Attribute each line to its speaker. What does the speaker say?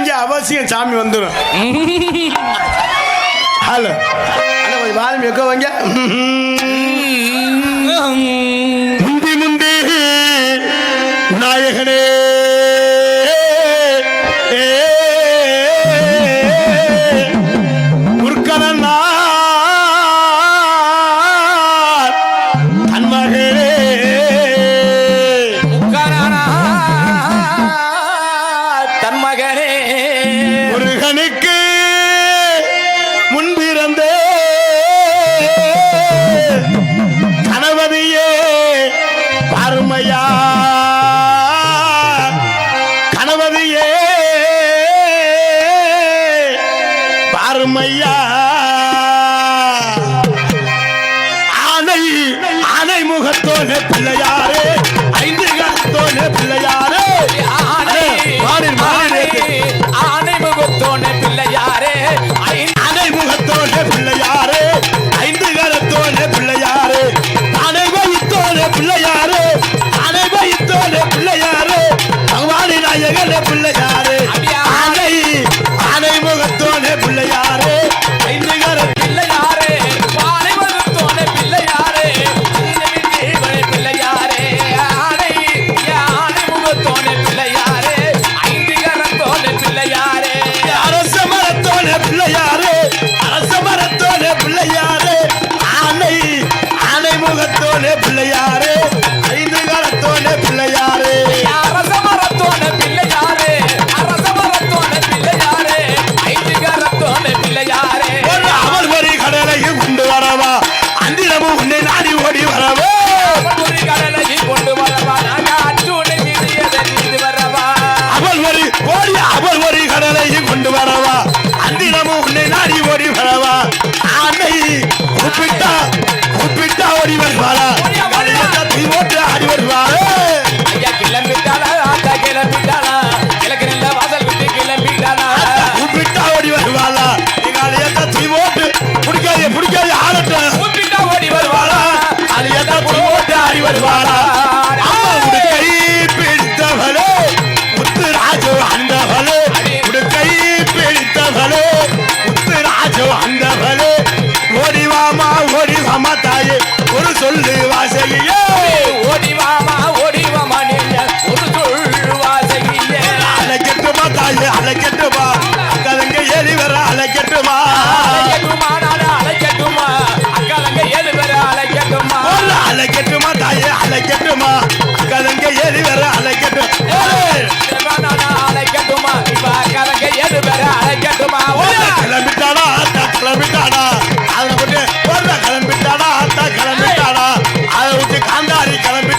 Speaker 1: செஞ்ச அவசியம் சாமி வந்துடும் ஹலோ ஹலோ கொஞ்சம் வால்மி எக்கோ வாங்க. முந்தி முந்தி நாயகனே. வறுமையா ஆனை ஆனை முகத்தோட பிள்ளையாரே ஐந்து கருத்தோட பிள்ளையாரே.
Speaker 2: ஆனை ஆனை முகத்தோட பிள்ளையாரே.
Speaker 1: ஆனை முகத்தோட பிள்ளையாரே ஐந்து கருத்தோட பிள்ளையாரே. ஆனை வயித்தோட பிள்ளையாரே ஆனை வயித்தோட பிள்ளையாரே. பகவானி நாயகன பிள்ளையாரே. ஓடி அவள் ஒரு கடலையும் கொண்டு வரவா? அந்தினமும் உன்னை நாடி ஓடி வரவா? அன்னை கூப்பிட்டா காந்தாரி கிளம்பி